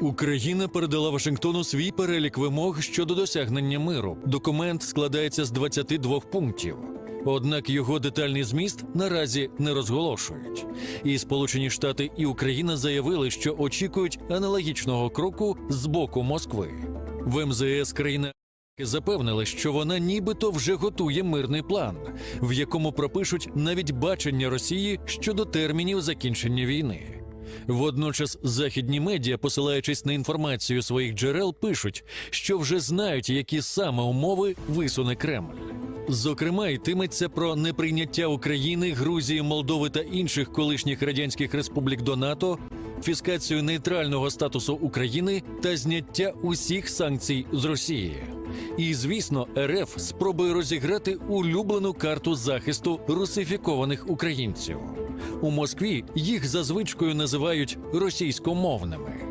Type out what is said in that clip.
Україна передала Вашингтону свій перелік вимог щодо досягнення миру. Документ складається з 22 пунктів. Однак його детальний зміст наразі не розголошують. І Сполучені Штати і Україна заявили, що очікують аналогічного кроку з боку Москви. В МЗС країна запевнили, що вона нібито вже готує мирний план, в якому пропишуть навіть бачення Росії щодо термінів закінчення війни. Водночас західні медіа, посилаючись на інформацію своїх джерел, пишуть, що вже знають, які саме умови висуне Кремль. Зокрема, йтиметься про неприйняття України, Грузії, Молдови та інших колишніх радянських республік до НАТО, фіскацію нейтрального статусу України та зняття усіх санкцій з Росії. І, звісно, РФ спробує розіграти улюблену карту захисту русифікованих українців. У Москві їх за звичкою називають російськомовними.